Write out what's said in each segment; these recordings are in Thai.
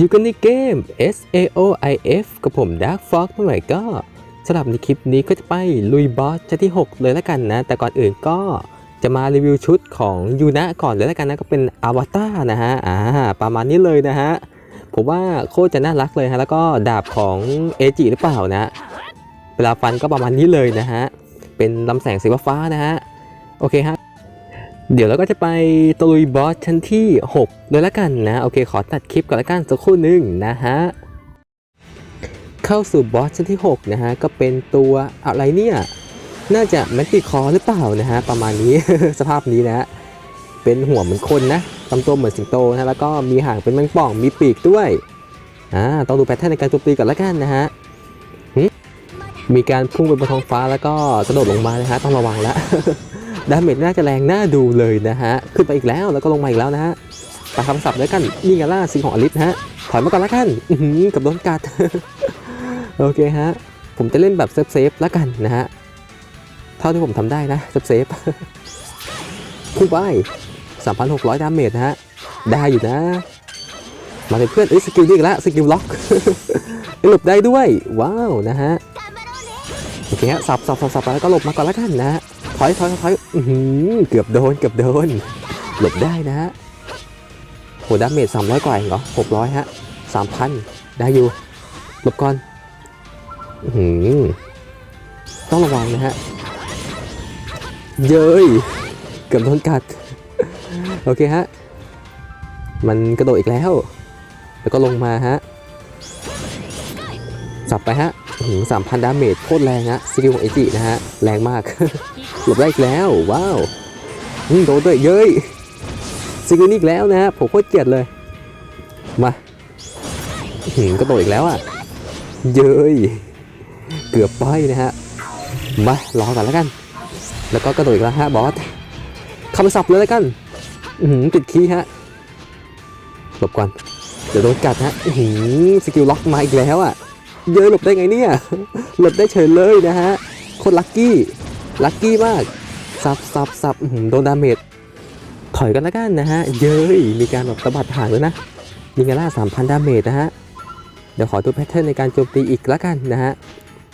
อยู่กันในเกม SAOIF กับผม Dark Fox เมื่อไหร่ก็สำหรับในคลิปนี้ก็จะไปลุยบอสชั้นที่ 6 เลยแล้วกันนะ แต่ก่อนอื่นก็จะมารีวิวชุดของยูนะก่อนเลยแล้วกันนะก็เป็นอวตารนะฮะอ่าประมาณนี้เลยนะฮะผมว่าโคตรจะน่ารักเลยฮะแล้วก็ดาบของเอจิหรือเปล่านะ เวลาฟันก็ประมาณนี้เลยนะฮะเป็นลำแสงสีฟ้านะฮะโอเคฮะ เดี๋ยวเราก็จะไปตลุยบอสชั้นที่6เลยละกันนะ โอเค ขอตัดคลิปก่อนละกันสักครู่หนึ่งนะฮะ เข้าสู่บอสชั้นที่ 6 นะฮะ ก็เป็นตัวอะไรเนี่ย น่าจะแมนติคอหรือเปล่านะฮะ ประมาณนี้ สภาพนี้นะฮะเป็นหัวเหมือนคนนะลำตัวเหมือนสิงโตนะ แล้วก็มีหางเป็นแมงป่อง มีปีกด้วย อ่า ต้องดูแพทเทิร์นในการโจมตีก่อนละกันนะฮะมีการพุ่งไปบนท้องฟ้าแล้วก็กระโดดลงมานะฮะ ต้องระวังละ ดาเมจน่าจะแรงน่าดูเลยนะฮะ ขึ้นไปอีกแล้วแล้วก็ลงมาอีกแล้วนะฮะปาคำศัพท์แล้วกันนี่ไงล่ะซิงของอลิสฮะ ถอยมาก่อนละกันกับโดนกัด โอเคฮะ ผมจะเล่นแบบเซฟเซฟแล้วกันนะฮะ เท่าที่ผมทำได้นะเซฟเซฟพุ่งไป3,600 ดาเมจนะฮะ ได้อยู่นะ มาเลยเพื่อนเอ้ยสกิลนี่อีกแล้วสกิลล็อกหลบได้ด้วย ว้าวนะฮะ โอเคฮะ สับสับสับสับแล้วก็หลบมาก่อนละกันนะฮะ ถอยถอยถอยเกือบโดนเกือบโดน หลบได้นะฮะโหดาเมจสามร้อยกว่าเองเหรอหกร้อยฮะสามพันได้อยู่ หลบก่อนอือหือต้องระวังนะฮะ เย้ย เกือบโดนกัด โอเคฮะ มันกระโดดอีกแล้ว แล้วก็ลงมาฮะสับไปฮะ สามพันดาเมจโคตรแรงฮะสกิลของเอจินะฮะ แรงมาก หลบได้อีกแล้ว ว้าวโดนด้วยเย้ยสกิลนี้อีกแล้วนะฮะผมโคตรเกลียดเลย มาหืมก็โดดอีกแล้วอะ เย้ยเกือบไปนะฮะ มา รอก่อนแล้วกัน แล้วก็กระโดดอีกแล้วฮะบอสเข้าไปสับเลยแล้วกันหือติดคีฮะหลบก่อนเดี๋ยวโดนกัดฮะหือสกิลล็อกมาอีกแล้วอะ เย้ยหลบได้ไงเนี่ย หลบได้เฉยเลยนะฮะคตรลัคกี้ ลัคกี้มากสับสับสับโดนดาเมจ ถอยกันแล้วกันนะฮะ เย้ย มีการแบบสะบัดหางเลยนะยิงกันล่าสามพันดาเมจนะฮะ เดี๋ยวขอดูแพทเทิร์นในการโจมตีอีกแล้วกันนะฮะ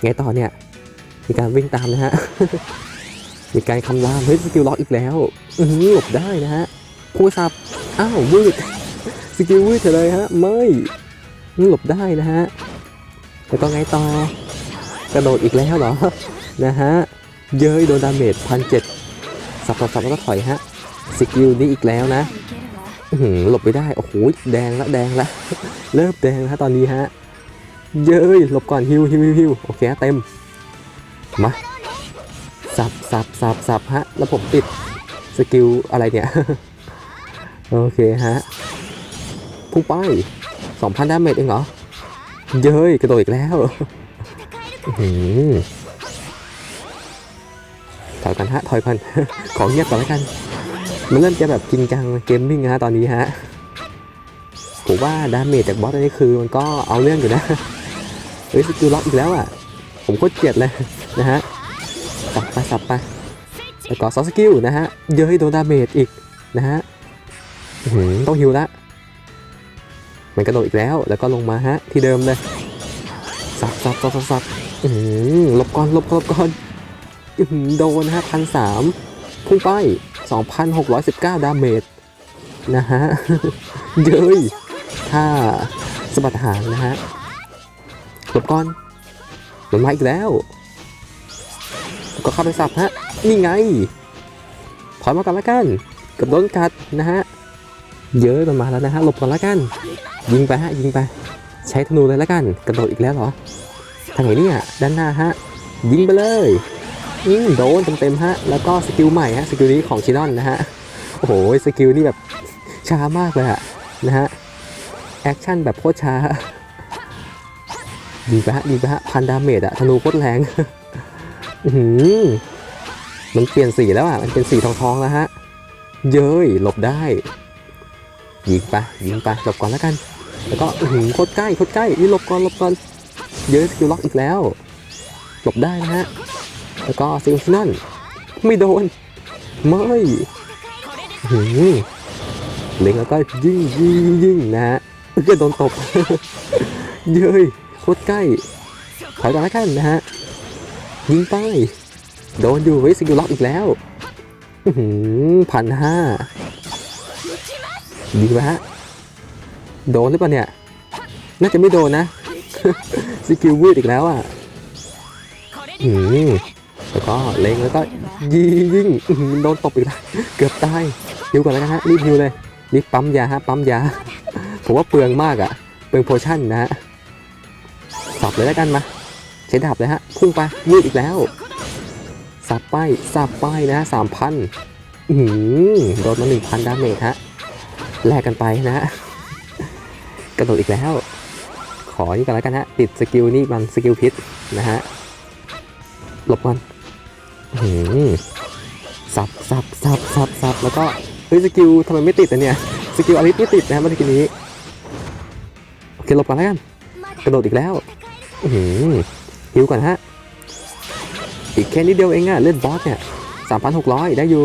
ไงต่อเนี่ย มีการวิ่งตามนะฮะ มีการคำรามเฮ้ยสกิลล็อกอีกแล้ว อือหลบได้นะฮะผู้สับ อ้าววืดสกิลวืดเฉยเลยฮะ ไม่หลบได้นะฮะ แล้วก็ไงต่อกระโดดอีกแล้วเหรอ นะฮะ เย้ยโดนดาเมจพันเจ็ดสับสับสับแล้วก็ถอยฮะ สกิลนี้อีกแล้วนะอื้อหือหลบไม่ได้ โอ้โห แดงละแดงละ เริ่มแดงแล้วตอนนี้ฮะ เย้ย หลบก่อนฮิวฮิวฮิวฮิวโอเคฮะเต็ม มา สับสับสับสับฮะ แล้วผมติดสกิลอะไรเนี่ย โอเคฮะ พุ่งไป2,000ดาเมจเองเหรอ เย้ยกระโดดอีกแล้วอื้อหือถอยกันฮะถอยกันขอเงียบก่อนแล้วกัน มันเริ่มจะแบบจริงจังเกมมิ่งนะฮะตอนนี้ฮะผมว่าดาเมจจากบอสอันนี้คือมันก็เอาเรื่องอยู่นะเฮ้ยสกิลล็อกอีกแล้วอะ ผมโคตรเกลียดเลยนะฮะสับไปสับไปแล้วก็ซอสกิลนะฮะเย้ยโดนดาเมจอีกนะฮะอื้อหือต้องฮิวละ มันกระโดดอีกแล้ว แล้วก็ลงมาฮะ ที่เดิมเลยสับสับสับสับสับอื้อหือหลบก่อนลบก่อนลบก่อนอือหือโดนฮะพันสามพุ่งไปสองพันหกร้อยสิบเก้าดาเมจนะฮะ เย้ยถ้าสะบัดหางนะฮะลบก่อนมันมาอีกแล้ว ก็เข้าไปสับฮะ นี่ไง ถอยมาก่อนละกัน กับโดนกัดนะฮะ เยอะมันมาแล้วนะฮะหลบก่อนละกัน ยิงไปฮะยิงไป ใช้ธนูเลยละกัน กระโดดอีกแล้วเหรอทางไหนเนี่ยด้านหน้าฮะยิงไปเลยยิงโดนเต็มๆฮะแล้วก็สกิลใหม่ฮะสกิลนี้ของชินอนนะฮะโอ้โหสกิลนี่แบบช้ามากเลยอะนะฮะแอคชั่นแบบโคตรช้ายิงไปฮะยิงไปฮะพันดาเมจอะธนูโคตรแรงอื้อหือมันเปลี่ยนสีแล้วอะมันเป็นสีทองทองๆแล้วฮะเย้ยหลบได้ยิงไปยิงไปหลบก่อนแล้วกัน แล้วก็หือโคตรใกล้โคตรใกล้นี่หลบก่อนหลบก่อนเย้ยสกิลล็อกอีกแล้ว หลบได้นะฮะ แล้วก็ซิงคินั่นไม่โดน ไม่หือเล็งแล้วก็ยิงยิงยิงนะฮะเอื้อโดนตบ เย้ยโคตรใกล้ถอยก่อนแล้วกันนะฮะ ยิงไป โดนอยู่เฮ้ยสกิลล็อกอีกแล้วพันห้าดีไหมฮะ โดนหรือเปล่าเนี่ย น่าจะไม่โดนนะ สกิลวืดอีกแล้วอะอืมแล้วก็เล็งแล้วก็ยิงยิงอื้อหือโดนตบอีกแล้วเกือบตายฮิวก่อนแล้วกันฮะรีบฮิวเลยรีบปั๊มยาฮะปั๊มยาผมว่าเปลืองมากอะเปลืองโพชั่นนะฮะสับเลยแล้วกันมาใช้ดาบเลยฮะพุ่งไปยืดอีกแล้ว สับไปสับไปนะฮะสามพันอืมโดนมาหนึ่งพันดาเมจฮะแลกกันไปนะฮะ กระโดดอีกแล้ว ขอนี่กันแล้วกันฮะ ติดสกิลนี่มันสกิลพิษนะฮะ หลบมันอื้อหือสับสับสับสับสับแล้วก็ เฮ้ยสกิลทำไมไม่ติดอะเนี่ย สกิลอลิสไม่ติดนะเมื่อกี้นี้ โอเคหลบก่อนแล้วกัน กระโดดอีกแล้วหือฮิวก่อนฮะ อีกแค่นิดเดียวเองอะเล่นบอสเนี่ยสามพันหกร้อยได้อยู่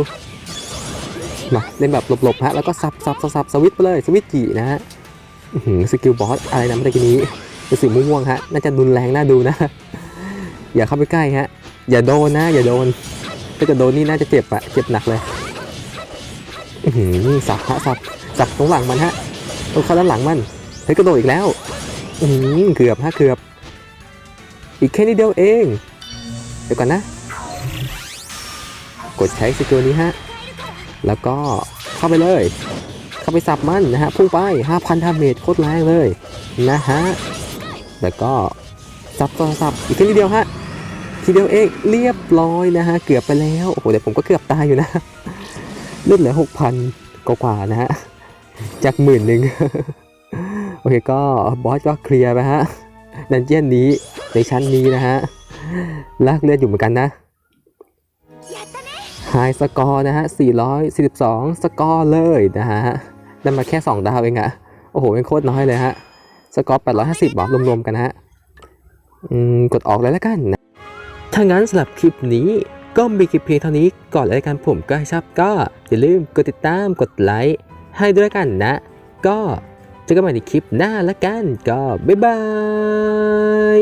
มาเล่นแบบหลบๆฮะ แล้วก็สับสับสับสับสวิตไปเลย สวิตจีนะฮะ สกิลบอสอะไรนะเมื่อกี้นี้เป็นสีม่วงฮะน่าจะรุนแรงน่าดูนะ อย่าเข้าไปใกล้ฮะ อย่าโดนนะ อย่าโดนถ้าจะโดนนี่น่าจะเจ็บอะเจ็บหนักเลยสับฮะสับสับตรงหลังมันฮะตรงเข้าด้านหลังมันเฮ้ยกระโดดอีกแล้วอืเกือบฮะเกือบ อีกแค่นิดเดียวเอง เดี๋ยวก่อนนะ กดใช้สกิลนี้ฮะ แล้วก็เข้าไปเลย เข้าไปสับมันนะฮะพุ่งไป 5,000ดาเมจโคตรแรงเลยนะฮะแล้วก็สับสับสับอีกแค่นิดเดียวฮะทีเดียวเองเรียบร้อยนะฮะเกือบไปแล้วโอ้โหเดี๋ยวผมก็เกือบตายอยู่นะเลือดเหลือ6,000กว่าๆนะฮะจากหมื่นหนึ่งโอเคก็บอสก็เคลียร์ไปฮะดันเจียนนี้ในชั้นนี้นะฮะลากเลือดอยู่เหมือนกันนะไฮสกอร์นะฮะ 442 สกอร์เลยนะฮะ นั่นมาแค่ 2 ดาวเองอะโอ้โหเป็นโคตรน้อยเลยฮะ สกอร์850บาทรวมๆกันฮะอืมกดออกเลยแล้วกันนะถ้างั้นสำหรับคลิปนี้ก็มีคลิปเพียงเท่านี้ก่อนเลยละกันผมก็ชอบก็อย่าลืมกดติดตามกดไลค์ให้ด้วยกันนะ ก็เจอกันใหม่ในคลิปหน้าละกันก็บ๊ายบาย